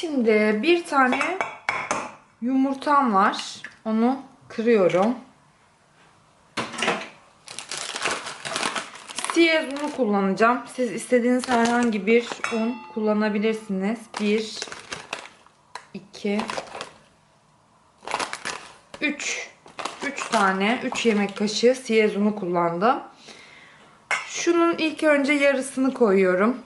Şimdi bir tane yumurtam var. Onu kırıyorum. Siyez unu kullanacağım. Siz istediğiniz herhangi bir un kullanabilirsiniz. 1 2 3 3 tane 3 yemek kaşığı siyez unu kullandım. Şunun ilk önce yarısını koyuyorum.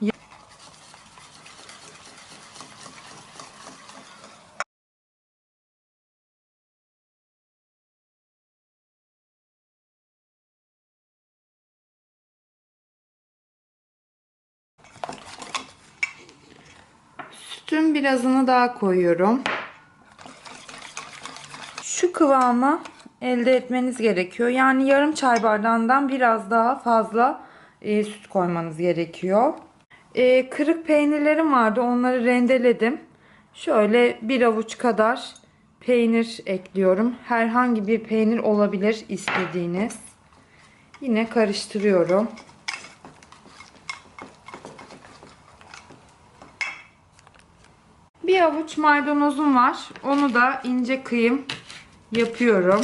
Sütün birazını daha koyuyorum. Şu kıvamı elde etmeniz gerekiyor. Yani yarım çay bardağından biraz daha fazla e, süt koymanız gerekiyor. E, kırık peynirlerim vardı. Onları rendeledim. Şöyle bir avuç kadar peynir ekliyorum. Herhangi bir peynir olabilir istediğiniz. Yine karıştırıyorum. Bir avuç maydanozum var. Onu da ince kıyım yapıyorum.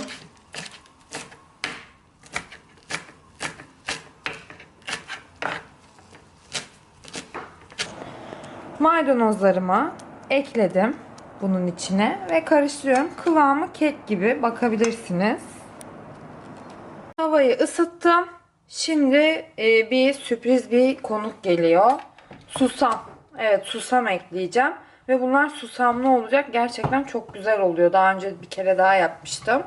Maydanozlarımı ekledim bunun içine ve karıştırıyorum. Kıvamı kek gibi bakabilirsiniz. Havayı ısıttım. Şimdi e, bir sürpriz bir konuk geliyor. Susam. Evet susam ekleyeceğim. Ve bunlar susamlı olacak. Gerçekten çok güzel oluyor. Daha önce bir kere daha yapmıştım.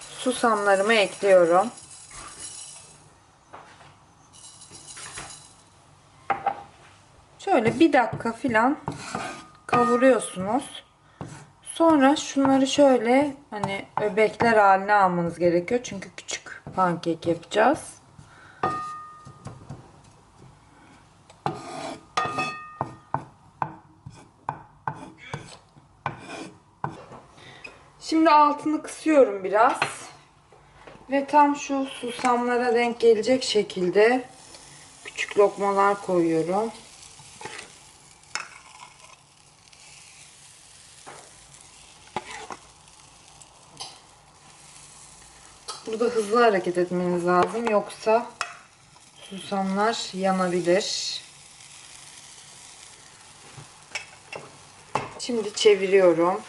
Susamlarımı ekliyorum. Şöyle bir dakika filan kavuruyorsunuz. Sonra şunları şöyle hani öbekler haline almanız gerekiyor. Çünkü küçük pankek yapacağız. Şimdi altını kısıyorum biraz. Ve tam şu susamlara denk gelecek şekilde küçük lokmalar koyuyorum. Burada hızlı hareket etmeniz lazım. Yoksa susamlar yanabilir. Şimdi çeviriyorum.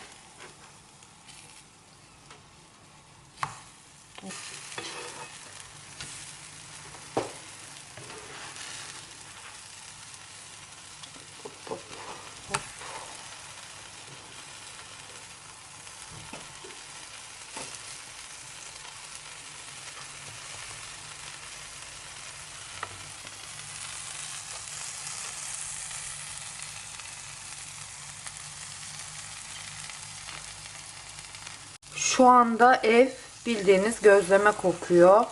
Şu anda ev bildiğiniz gözleme kokuyor.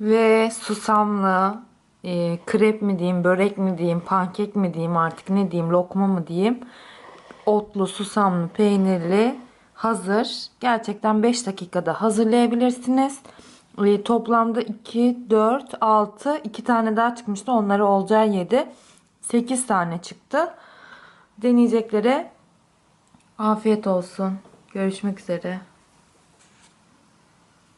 Ve susamlı e, krep mi diyeyim, börek mi diyeyim, pankek mi diyeyim artık ne diyeyim, lokma mı diyeyim. Otlu, susamlı, peynirli hazır. Gerçekten 5 dakikada hazırlayabilirsiniz. Toplamda 2, 4, 6, 2 tane daha çıkmıştı. Onları olacağı 7. 8 tane çıktı. Deneyeceklere afiyet olsun. Görüşmek üzere.